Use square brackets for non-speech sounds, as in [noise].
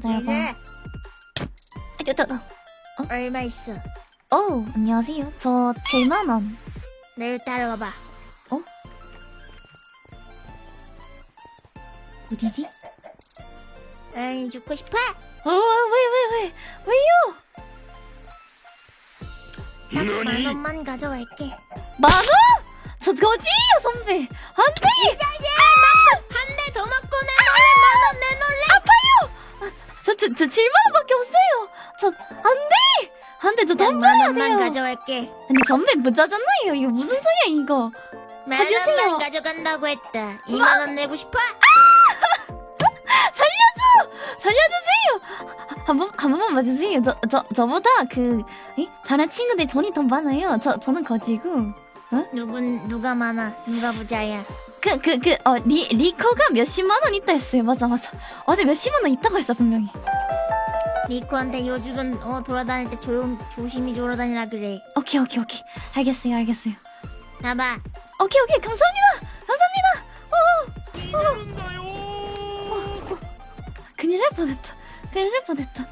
기다려봐. 얘네 아, 저, 저, 저. 얼마 있어? 어, 안녕하세요. 저 7만원. 내일 따라와봐. 어디지? 에이 죽고 싶어? 어, 왜, 왜, 왜, 왜요? 딱 만 원만 가져갈게. 만원? 저 거지예요, 선배. 안 돼! 7만원밖에 없어요. 저, 안 돼! 안 돼, 저 원만 돼요. 가져갈게. 아니, 선배 부자잖아요. 이거 무슨 소리야, 이거. 만 가주세요. 원만 가져간다고 했다. 2만 원 내고 싶어? [laughs] 살려줘! 살려주세요! 한 번, 한 번만 봐주세요. 저, 저, 저보다 그, 이? 다른 친구들 돈이 더 많아요. 저, 저는 거지고. 누군 누가 많아? 누가 부자야? 그, 그, 그, 어, 리, 리코가 몇십만 원 있다 했어요. 맞아, 맞아. 어제 몇십만 원 있다고 했어, 분명히. 리코한테 요즘은 어 돌아다닐 때 조용 조심히 돌아다니라 그래. 오케이, 오케이, 오케이. 알겠어요, 알겠어요. 나봐. 오케이, 오케이. 감사합니다! 감사합니다! 어, 어, 어, 어. 큰일 날 뻔했다. 큰일 날 뻔했다.